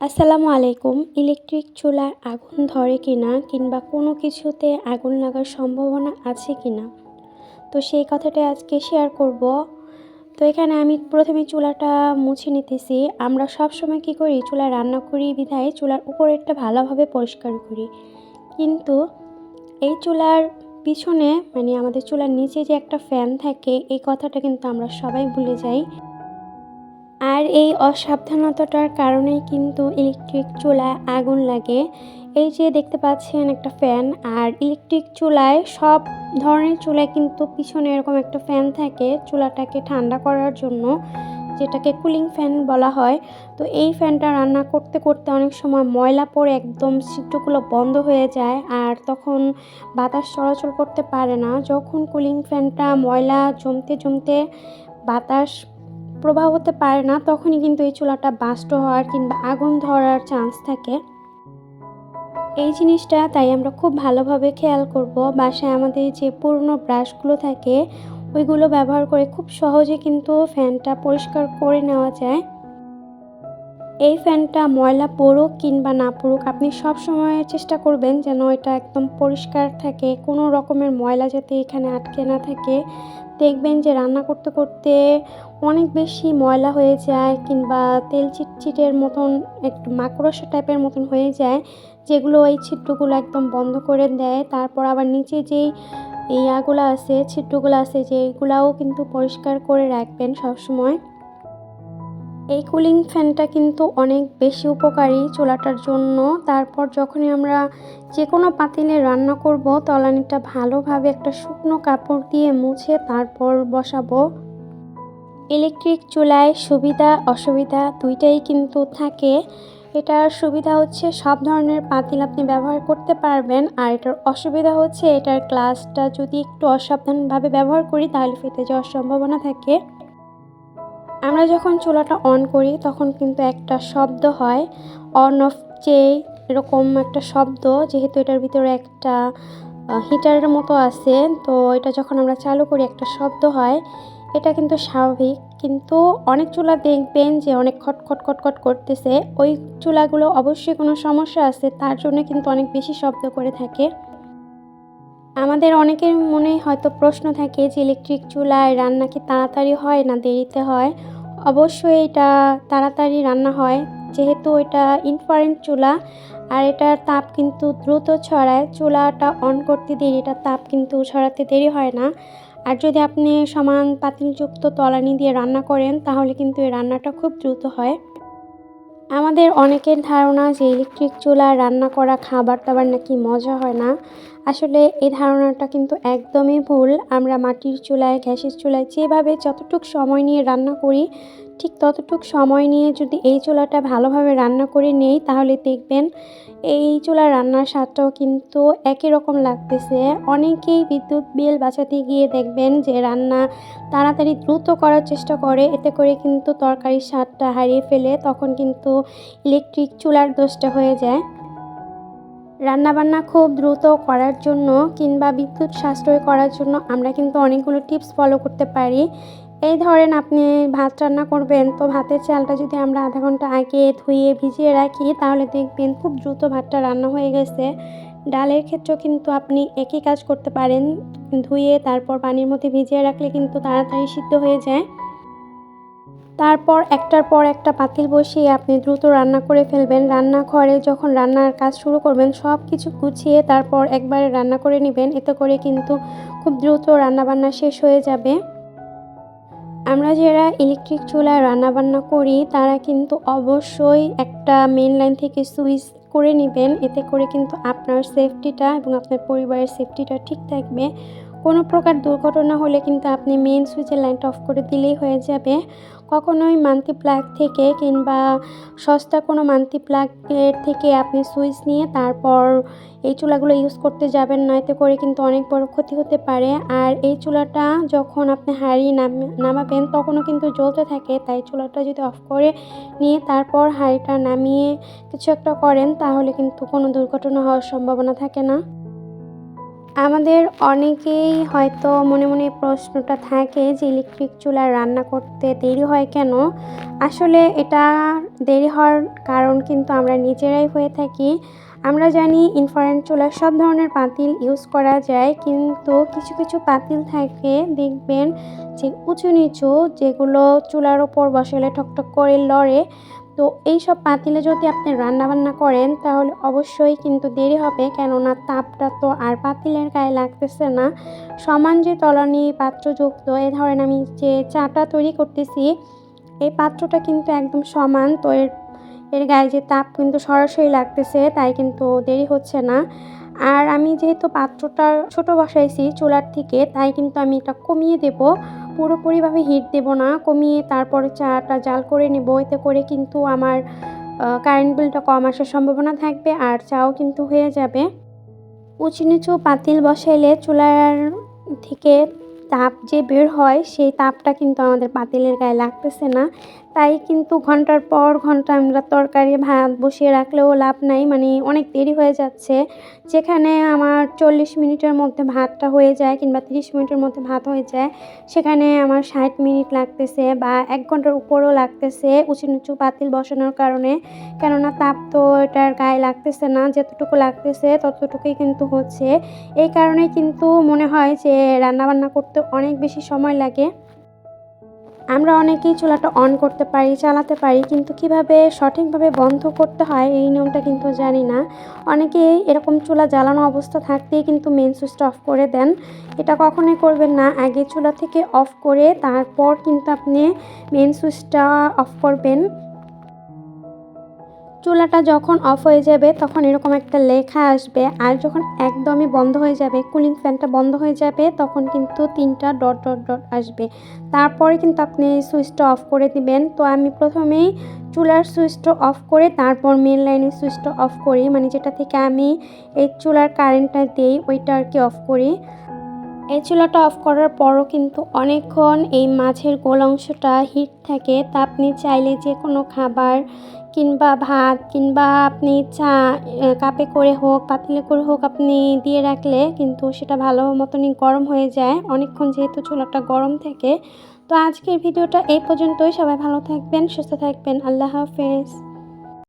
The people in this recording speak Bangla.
আসসালামু আলাইকুম। ইলেকট্রিক চুলায় আগুন ধরে কিনা কিংবা কোনো কিছুতে আগুন লাগার সম্ভাবনা আছে কিনা? তো সেই কথাটা আজকে শেয়ার করব। তো এখানে আমি প্রথমে চুলাটা মুছে নিতেছি। আমরা সব সময় কি করি? চুলা রান্না করি, বিধায় চুলার উপরেরটা ভালোভাবে পরিষ্কার করি। কিন্তু এই চুলার পিছনে মানে আমাদের চুলার নিচে যে একটা ফ্যান থাকে, এই কথাটা কিন্তু আমরা সবাই ভুলে যাই। আর এই অসাবধানতাটার কারণেই কিন্তু ইলেকট্রিক চুলায় আগুন লাগে। এই যে দেখতে পাচ্ছেন একটা ফ্যান, আর ইলেকট্রিক চুলায় সব ধরনের চুলায় কিন্তু পিছনে এরকম একটা ফ্যান থাকে চুলাটাকে ঠান্ডা করার জন্য, যেটাকে কুলিং ফ্যান বলা হয়। তো এই ফ্যানটা রান্না করতে করতে অনেক সময় ময়লা পড়ে একদম সিটগুলো বন্ধ হয়ে যায়, আর তখন বাতাস চলাচল করতে পারে না। যখন কুলিং ফ্যানটা ময়লা জমতে জমতে বাতাস প্রবাহ হতে পারে না, তখনই কিন্তু এই চুলাটা বাস্ট হওয়ার কিংবা আগুন ধরার চান্স থাকে। এই জিনিসটা তাই আমরা খুব ভালোভাবে খেয়াল করব। বাসায় আমাদের যে পুরনো ব্রাশগুলো থাকে, ওইগুলো ব্যবহার করে খুব সহজে কিন্তু ফ্যানটা পরিষ্কার করে নেওয়া যায়। এই ফ্যানটা ময়লা পড়ুক কিংবা না পড়ুক, আপনি সব সময় চেষ্টা করবেন যেন এটা একদম পরিষ্কার থাকে, কোনো রকমের ময়লা যাতে এখানে আটকে না থাকে। দেখবেন যে রান্না করতে করতে অনেক বেশি ময়লা হয়ে যায় কিংবা তেল চিটচিটের মতন, একটু মাকড়সা টাইপের মতন হয়ে যায়, যেগুলো এই ছিট্টুগুলো একদম বন্ধ করে দেয়। তারপর আবার নিচে যেই ইয়াগুলো আছে ছিট্টুগুলো আছে, যেগুলাও কিন্তু পরিষ্কার করে রাখবেন সবসময়। এই কুলিং ফ্যানটা কিন্তু অনেক বেশি উপকারী চুলাটার জন্য। তারপর যখনই আমরা যে কোনো পাতিলে রান্না করব, তলানিটা ভালোভাবে একটা শুকনো কাপড় দিয়ে মুছে তারপর বসাবো। ইলেকট্রিক চুলায় সুবিধা, অসুবিধা দুইটাই কিন্তু থাকে। এটার সুবিধা হচ্ছে সব ধরনের পাতিল আপনি ব্যবহার করতে পারবেন। আর এটার অসুবিধা হচ্ছে এটার গ্লাসটা যদি একটু অসাবধানভাবে ব্যবহার করি, তাহলে ফেটে যাওয়ার সম্ভাবনা থাকে। আমরা যখন চুলাটা অন করি, তখন কিন্তু একটা শব্দ হয় অন অফ যে এরকম একটা শব্দ, যেহেতু এটার ভিতরে একটা হিটারের মতো আছে, তো এটা যখন আমরা চালু করি, একটা শব্দ হয়, এটা কিন্তু স্বাভাবিক। কিন্তু অনেক চুলা দেখবেন যে অনেক খটখট খটখট করতেছে। ওই চুলাগুলো অবশ্যই কোনো সমস্যা আছে, তার জন্য কিন্তু অনেক বেশি শব্দ করে থাকে। আমাদের অনেকের মনে হয়তো প্রশ্ন থাকে যে ইলেকট্রিক চুলায় রান্না কি তাড়াতাড়ি হয় না দেরিতে হয়? অবশ্যই এটা তাড়াতাড়ি রান্না হয়, যেহেতু এটা ইনফারেন্ট চুলা আর এটার তাপ কিন্তু দ্রুত ছড়ায়। চুলাটা অন করতে দেরি এটার তাপ কিন্তু ছড়াতে দেরি হয় না। আর যদি আপনি সমান পাতিলযুক্ত তলানি দিয়ে রান্না করেন, তাহলে কিন্তু এই রান্নাটা খুব দ্রুত হয়। আমাদের অনেকের ধারণা যে ইলেকট্রিক চুলা, রান্না করা খাবার দাবার নাকি মজা হয় না। আসলে এই ধারণাটা কিন্তু একদমই ভুল। আমরা মাটির চুলায়, গ্যাসের চুলায় যেভাবে যতটুক সময় নিয়ে রান্না করি, ঠিক ততটুক সময় নিয়ে যদি এই চুলাটা ভালোভাবে রান্না করে নেই, তাহলে দেখবেন এই চুলার রান্নার স্বাদটাও কিন্তু একই রকম লাগতেছে। অনেকেই বিদ্যুৎ বিল বাঁচাতে গিয়ে দেখবেন যে রান্না তাড়াতাড়ি দ্রুত করার চেষ্টা করে, এতে করে কিন্তু তরকারির স্বাদটা হারিয়ে ফেলে, তখন কিন্তু ইলেকট্রিক চুলার দোষটা হয়ে যায়। রান্নাবান্না খুব দ্রুত করার জন্য কিংবা বিদ্যুৎ সাশ্রয় করার জন্য আমরা কিন্তু অনেকগুলো টিপস ফলো করতে পারি। এই ধরেন আপনি ভাত রান্না করবেন, তো ভাতের চালটা যদি আমরা আধা ঘণ্টা আগে ধুয়ে ভিজিয়ে রাখি, তাহলে দেখবেন খুব দ্রুত ভাতটা রান্না হয়ে গেছে। ডালের ক্ষেত্রেও কিন্তু আপনি একই কাজ করতে পারেন, ধুয়ে তারপর পানির মধ্যে ভিজিয়ে রাখলে কিন্তু তাড়াতাড়ি সিদ্ধ হয়ে যায়। তারপর একটার পর একটা পাতিল বসিয়ে আপনি দ্রুত রান্না করে ফেলবেন। রান্নাঘরে যখন রান্নার কাজ শুরু করবেন সব কিছু গুছিয়ে তারপর একবারে রান্না করে নেবেন। এতে করে কিন্তু খুব দ্রুত রান্নাবান্না শেষ হয়ে যাবে। আমরা যারা ইলেকট্রিক চুলায় রান্নাবান্না করি, তারা কিন্তু অবশ্যই একটা মেন লাইন থেকে সুইচ করে নেবেন। এতে করে কিন্তু আপনার সেফটিটা এবং আপনার পরিবারের সেফটিটা ঠিক থাকবে। কোনো প্রকার দুর্ঘটনা হলে কিন্তু আপনি মেন সুইচের লাইনটা অফ করে দিলেই হয়ে যাবে। কখনোই মান্তি প্লাগ থেকে কিংবা সস্তা কোনো মান্তি প্লাগের থেকে আপনি সুইচ নিয়ে তারপর এই চুলাগুলো ইউজ করতে যাবেন না, এতে করে কিন্তু অনেক বড় ক্ষতি হতে পারে। আর এই চুলাটা যখন আপনি হাঁড়ি নামাবেন তখনও কিন্তু জ্বলতে থাকে, তাই চুলাটা যদি অফ করে নিয়ে তারপর হাঁড়িটা নামিয়ে কিছু একটা করেন, তাহলে কিন্তু কোনো দুর্ঘটনা হওয়ার সম্ভাবনা থাকে না। আমাদের অনেকেই হয়তো মনে মনে প্রশ্নটা থাকে যে ইলেকট্রিক চুলায় রান্না করতে দেরি হয় কেন? আসলে এটা দেরি হওয়ার কারণ কিন্তু আমরা নিজেরাই হয়ে থাকি। আমরা জানি ইনফ্রারেড চুলায় সব ধরনের পাতিল ইউজ করা যায়, কিন্তু কিছু কিছু পাতিল থাকে, দেখবেন যে উঁচু নিচু যেগুলো চুলার ওপর বসালে ঠকঠক করে লড়ে তো এই সব পাতিলে যদি আপনি রান্নাবান্না করেন, তাহলে অবশ্যই কিন্তু দেরি হবে। কেননা তাপটা তো আর পাতিলের গায়ে লাগতেছে না। সমান যে তলানি পাত্রযুক্ত, এ ধরেন আমি যে চাটা তৈরি করতেছি, এই পাত্রটা কিন্তু একদম সমান। তো এর এর গায়ে যে তাপ কিন্তু সরাসরি লাগতেছে, তাই কিন্তু দেরি হচ্ছে না। আর আমি যেহেতু পাত্রটা ছোট বসাইছি চুলার থেকে, তাই কিন্তু আমি এটা কমিয়ে দেব। পুরোপুরিভাবে হিট দেব না, কমিয়ে তারপরে চাটা জাল করে নেব। এতে করে কিন্তু আমার কারেন্ট বিলটা কম আসার সম্ভাবনা থাকবে আর চাও কিন্তু হয়ে যাবে। উঁচু নিচু পাতিল বসাইলে চুলার থেকে তাপ যে বের হয়, সেই তাপটা কিন্তু আমাদের পাতিলের গায়ে লাগতেছে না। তাই কিন্তু ঘণ্টার পর ঘণ্টা আমরা তরকারি, ভাত বসিয়ে রাখলেও লাভ নাই। মানে অনেক দেরি হয়ে যাচ্ছে। যেখানে আমার চল্লিশ মিনিটের মধ্যে ভাতটা হয়ে যায় কিংবা তিরিশ মিনিটের মধ্যে ভাত হয়ে যায়, সেখানে আমার ষাট মিনিট লাগতেছে বা এক ঘণ্টার উপরও লাগতেছে উঁচু নিচু পাতিল বসানোর কারণে। কেননা তাপ তো এটার গায়ে লাগতেছে না, যতটুকু লাগতেছে ততটুকুই কিন্তু হচ্ছে। এই কারণে কিন্তু মনে হয় যে রান্নাবান্না করতে অনেক বেশি সময় লাগে। আমরা অনেকেই চুলাটা অন করতে পারি, চালাতে পারি, কিন্তু কীভাবে সঠিকভাবে বন্ধ করতে হয় এই নিয়মটা কিন্তু জানি না। অনেকে এরকম চুলা জ্বালানো অবস্থা থাকতেই কিন্তু মেন সুইচটা অফ করে দেন। এটা কখনোই করবেন না, আগে চুলা থেকে অফ করে তারপর কিন্তু আপনি মেন সুইচটা অফ করবেন। চুলাটা যখন অফ হয়ে যাবে, তখন এরকম একটা লেখা আসবে আর যখন একদমই বন্ধ হয়ে যাবে কুলিং ফ্যানটা বন্ধ হয়ে যাবে, তখন কিন্তু তিনটা ডট ডট ডট আসবে। তারপরে কিন্তু আপনি সুইচটা অফ করে দিবেন। তো আমি প্রথমেই চুলার সুইচটা অফ করে, তারপর মেন লাইনের সুইচটা অফ করি। মানে যেটা থেকে আমি এই চুলার কারেন্টটা দিই, ওইটা আর কি অফ করি। এই চুলাটা অফ করার পরও কিন্তু অনেকক্ষণ এই মাছের গোল অংশটা হিট থাকে। তা আপনি চাইলে যে কোনো খাবার কিংবা ভাত কিংবা আপনি চা কাপে করে হোক, পাতিলে করে হোক আপনি দিয়ে রাখলে কিন্তু সেটা ভালো মতনই গরম হয়ে যায়। অনেকক্ষণ যেহেতু চুলাটা গরম থাকে। তো আজকের ভিডিওটা এই পর্যন্তই। সবাই ভালো থাকবেন, সুস্থ থাকবেন। আল্লাহ হাফেজ।